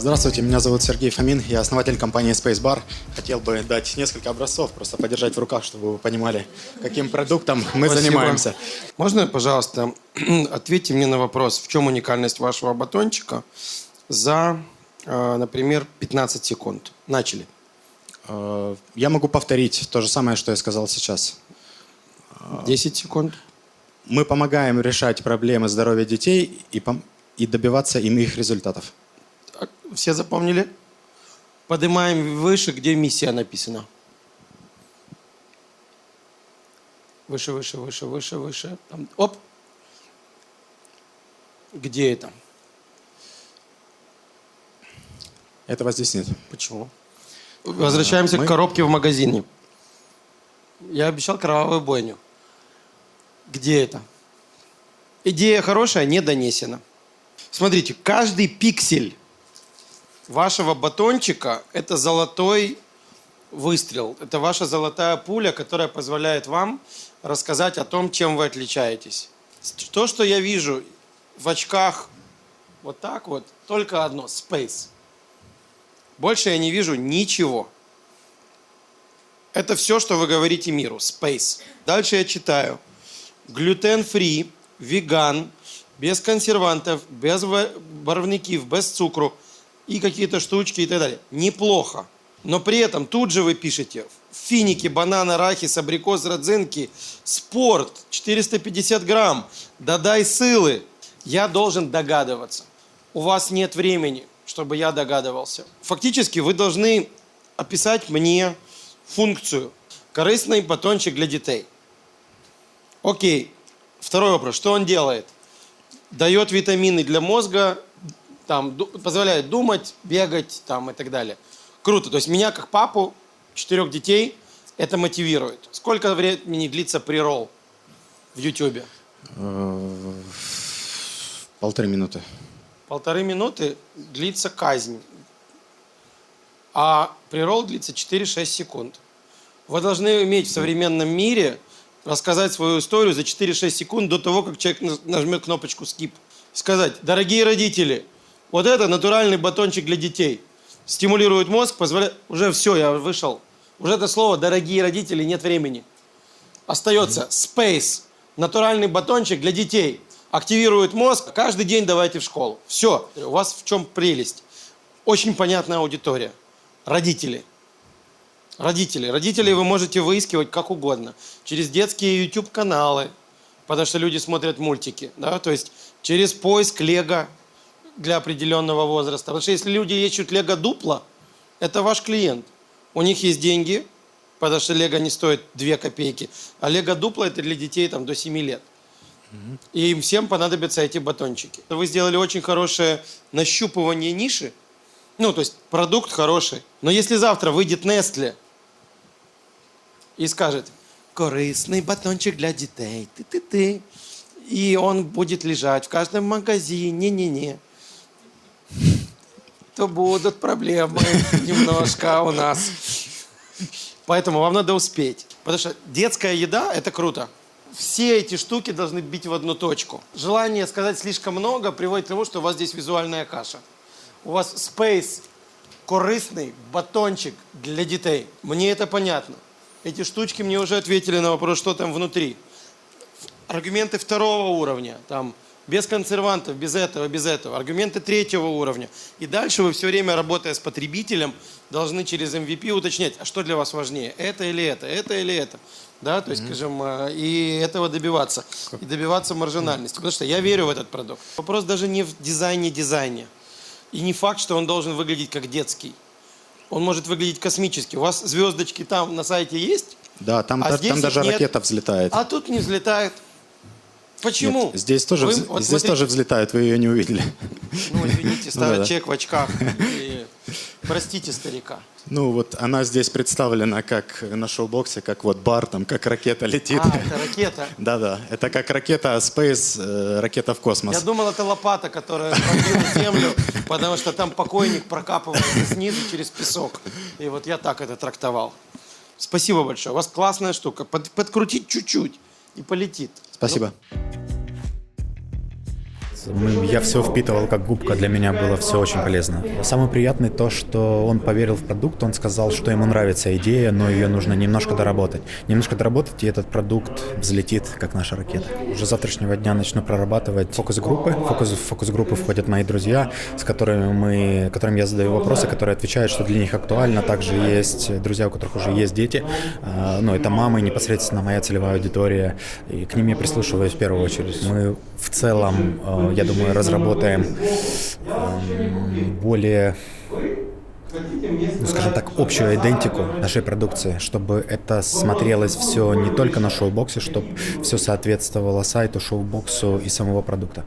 Здравствуйте, меня зовут Сергей Фомин, я основатель компании Spacebar. Хотел бы дать несколько образцов, просто подержать в руках, чтобы вы понимали, каким продуктом мы Спасибо. занимаемся. Можно, пожалуйста, ответьте мне на вопрос, в чем уникальность вашего батончика за, э, например, 15 секунд? Начали. Э, Я могу повторить то же самое, что я сказал сейчас. 10 секунд. Мы помогаем решать проблемы здоровья детей и добиваться им их результатов. Так, Все запомнили? Поднимаем выше, где миссия написана. Выше, выше, выше, выше, выше. Там, оп. Где это? Этого здесь нет. Почему? Возвращаемся мы- к коробке в магазине. Я обещал кровавую бойню. Где это? Идея хорошая, не донесена. Смотрите, каждый пиксель вашего батончика – это золотой выстрел. Это ваша золотая пуля, которая позволяет вам рассказать о том, чем вы отличаетесь. То, что я вижу в очках вот так вот, только одно – space. Больше я не вижу ничего. Это все, что вы говорите миру. Space. Дальше я читаю. Глютен-фри, веган, без консервантов, без барвников, без цукру и какие-то штучки и так далее. Неплохо. Но при этом тут же вы пишете финики, банан, арахис, абрикос, родзинки, спорт, 450 грамм, дадай сылы. Я должен догадываться. У вас нет времени, чтобы я догадывался. Фактически вы должны описать мне функцию. Корыстный батончик для детей. Окей. Второй вопрос. Что он делает? Дает витамины для мозга, там, позволяет думать, бегать там, и так далее. Круто. То есть меня, как папу четырех детей, это мотивирует. Сколько времени длится прирол в Ютубе? Э, Полторы минуты. Полторы минуты длится казнь. А прирол длится 4-6 секунд. Вы должны иметь в современном мире рассказать свою историю за 4-6 секунд до того, как человек наж- нажмет кнопочку skip. Сказать, дорогие родители, вот это натуральный батончик для детей. Стимулирует мозг, позволяет... Уже все, я вышел. Уже это слово «дорогие родители» нет времени. Остается space, натуральный батончик для детей. Активирует мозг, каждый день давайте в школу. Все, у вас в чем прелесть? Очень понятная аудитория. Родители. Родители. Родителей вы можете выискивать как угодно. Через детские YouTube-каналы, потому что люди смотрят мультики. Да? То есть через поиск Лего для определенного возраста. Потому что если люди ищут Лего дупло, это ваш клиент. У них есть деньги, потому что Лего не стоит 2 копейки. А Лего дупло это для детей там, до 7 лет. И им всем понадобятся эти батончики. Вы сделали очень хорошее нащупывание ниши. Ну, то есть продукт хороший. Но если завтра выйдет Nestle и скажет, корыстный батончик для детей, ты-ты-ты, и он будет лежать в каждом магазине, не-не-не, то будут проблемы немножко у нас. Поэтому вам надо успеть. Потому что детская еда – это круто. Все эти штуки должны бить в одну точку. Желание сказать слишком много приводит к тому, что у вас здесь визуальная каша. У вас space, корыстный батончик для детей. Мне это понятно. Эти штучки мне уже ответили на вопрос, что там внутри. Аргументы второго уровня, там, без консервантов, без этого, без этого. Аргументы третьего уровня. И дальше вы все время, работая с потребителем, должны через MVP уточнять, а что для вас важнее, это или это, это или это. Да, то есть, скажем, э, и этого добиваться. И добиваться маржинальности. Потому что я верю в этот продукт. Вопрос даже не в дизайне-дизайне. И не факт, что он должен выглядеть как детский. Он может выглядеть космически. У вас звездочки там на сайте есть, Да, там, А здесь там даже нет. ракета взлетает. а тут не взлетает. Почему? Нет, здесь тоже, Вы- вз- вот здесь смотрите. тоже взлетает, вы ее не увидели. Ну, извините, старый да. человек в очках. И Простите старика. Ну вот она здесь представлена как на шоу-боксе, как вот бар, там, как ракета летит. А, это ракета. Да-да, это как ракета Space, э, ракета в космос. Я думал, это лопата, которая пробила землю, потому что там покойник прокапывается снизу через песок. И вот я так это трактовал. Спасибо большое. У вас классная штука. Под- подкрутить чуть-чуть и полетит. Спасибо. Мы- Я все впитывал как губка, для меня было все очень полезно. Самое приятное то, что он поверил в продукт, он сказал, что ему нравится идея, но ее нужно немножко доработать. Немножко доработать, и этот продукт взлетит, как наша ракета. Уже с завтрашнего дня начну прорабатывать фокус-группы. Фокус, в фокус-группы входят мои друзья, с которыми мы, которым я задаю вопросы, которые отвечают, что для них актуально. Также есть друзья, у которых уже есть дети. А, Ну, это мамы, непосредственно моя целевая аудитория. И к ним я прислушиваюсь в первую очередь. Мы в целом, э, я думаю, разработаем эм, более ну, скажем так, общую идентику нашей продукции, чтобы это смотрелось все не только на шоу-боксе, чтобы все соответствовало сайту, шоу-боксу и самого продукта.